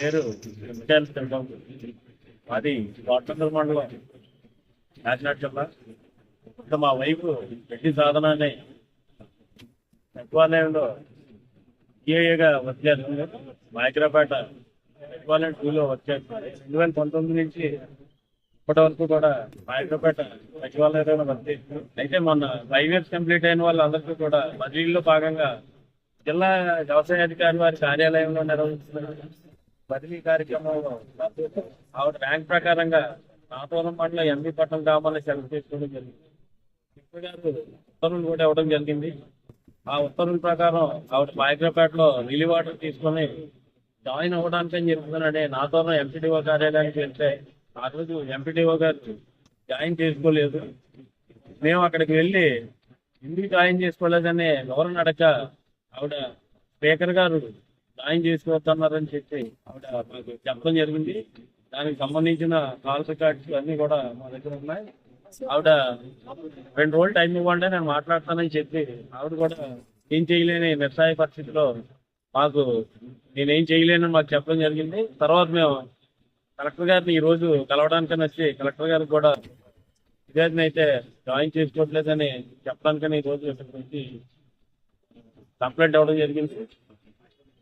పేరు మిఖాయిల్ అది కోటందూరు మండలం. కాకినాడ జిల్లా. ఇక్కడ మా వైపు పెట్టి సాధన అనే సచివాలయంలో ఈఏగా వర్క్ చేస్తుంది మైక్రాపేట సచివాలయం టూలో వర్క్ చేస్తుంది రెండు వేల పంతొమ్మిది నుంచి ఇప్పటి వరకు కూడా మైక్రాపేట సచివాలయంలో వర్క్ చేస్తుంది అయితే మొన్న ఫైవ్ ఇయర్స్ కంప్లీట్ అయిన వాళ్ళందరికీ కూడా బదిలీలో భాగంగా జిల్లా వ్యవసాయ అధికారి వారి కార్యాలయంలో నిర్వహిస్తున్నారు. బదిలీ కార్యక్రమంలో ఆవిడ ర్యాంక్ ప్రకారంగా నాతోలం మండలం ఎంపీ పట్టణం గ్రామాన్ని సెలెక్ట్ చేసుకోవడం జరిగింది. ఇప్పుడు గారు ఉత్తర్వులు కూడా ఇవ్వడం జరిగింది. ఆ ఉత్తర్వుల ప్రకారం ఆవిడ మైక్రోపేటలో రిలీ వాటర్ తీసుకొని జాయిన్ అవ్వడానికి అని చెప్తున్నానండి నాతోనం ఎంపీడీఓ కార్యాలయానికి వెళ్తే ఆ రోజు ఎంపీడీఓ గారు జాయిన్ చేసుకోలేదు. మేము అక్కడికి వెళ్ళి ఎందుకు జాయిన్ చేసుకోలేదని వివరణ అడగ ఆవిడ స్పీకర్ గారు జాయిన్ చేసుకోవద్దన్నారని చెప్పి ఆవిడ మాకు చెప్పడం జరిగింది. దానికి సంబంధించిన కాల్ రికార్డ్స్ అన్ని కూడా మా దగ్గర ఉన్నాయి. ఆవిడ రెండు రోజులు టైం ఇవ్వండి నేను మాట్లాడతానని చెప్పి ఆవిడ కూడా ఏం చేయలేని నిస్సాయ పరిస్థితిలో మాకు నేనేం చేయలేనని మాకు చెప్పడం జరిగింది. తర్వాత మేము కలెక్టర్ గారిని ఈ రోజు కలవడానికని వచ్చి కలెక్టర్ గారికి కూడా విద్యార్థిని అయితే జాయిన్ చేసుకోవట్లేదని చెప్పడానికని ఈ రోజు ఇక్కడికి వచ్చి కంప్లైంట్ ఇవ్వడం జరిగింది.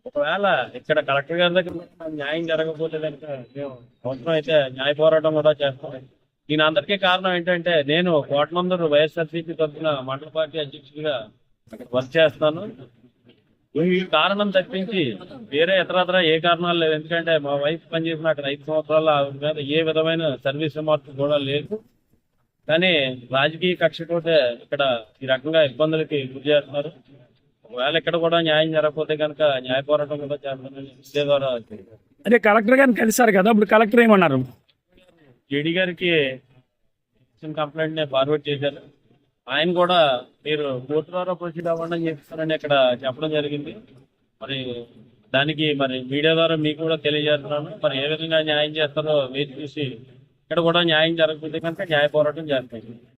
ఒకవేళ ఇక్కడ కలెక్టర్ గారి దగ్గర న్యాయం జరగకపోతే కనుక మేము అవసరం అయితే న్యాయ పోరాటం కూడా చేస్తాం. దీని అందరికీ కారణం ఏంటంటే నేను కోటనందరు వైఎస్ఆర్సీపీ తరఫున మండల పార్టీ అధ్యక్షుడిగా వర్క్ చేస్తాను. ఈ కారణం తప్పించి వేరే ఇతరత్ర ఏ కారణాలు లేవు. ఎందుకంటే మా వైఫ్ పనిచేసిన అక్కడ ఐదు సంవత్సరాలు ఆవిడ మీద ఏ విధమైన సర్వీస్ మార్పు కూడా లేదు. కానీ రాజకీయ కక్షతోటే ఇక్కడ ఈ రకంగా ఇబ్బందులకి గురి చేస్తున్నారు. ఒకవేళ ఇక్కడ కూడా న్యాయం జరగకపోతే కనుక న్యాయ పోరాటం కూడా చేస్తానని ఇదే ద్వారా అదే కలెక్టర్ గారిని కలిశారు కదా ఇప్పుడు కలెక్టర్ ఏమన్నారు? జేడీ గారికి ఇచ్చిన కంప్లైంట్ని ఫార్వర్డ్ చేశారు. ఆయన కూడా మీరు కోర్టు ద్వారా ప్రొసీడ్ అవ్వండి అని చెప్తారని ఇక్కడ చెప్పడం జరిగింది. మరి దానికి మరి మీడియా ద్వారా మీకు కూడా తెలియజేస్తున్నాను. మరి ఏ విధంగా న్యాయం చేస్తారో వేచి చూసి ఇక్కడ కూడా న్యాయం జరగకపోతే కనుక న్యాయ పోరాటం చేస్తాం.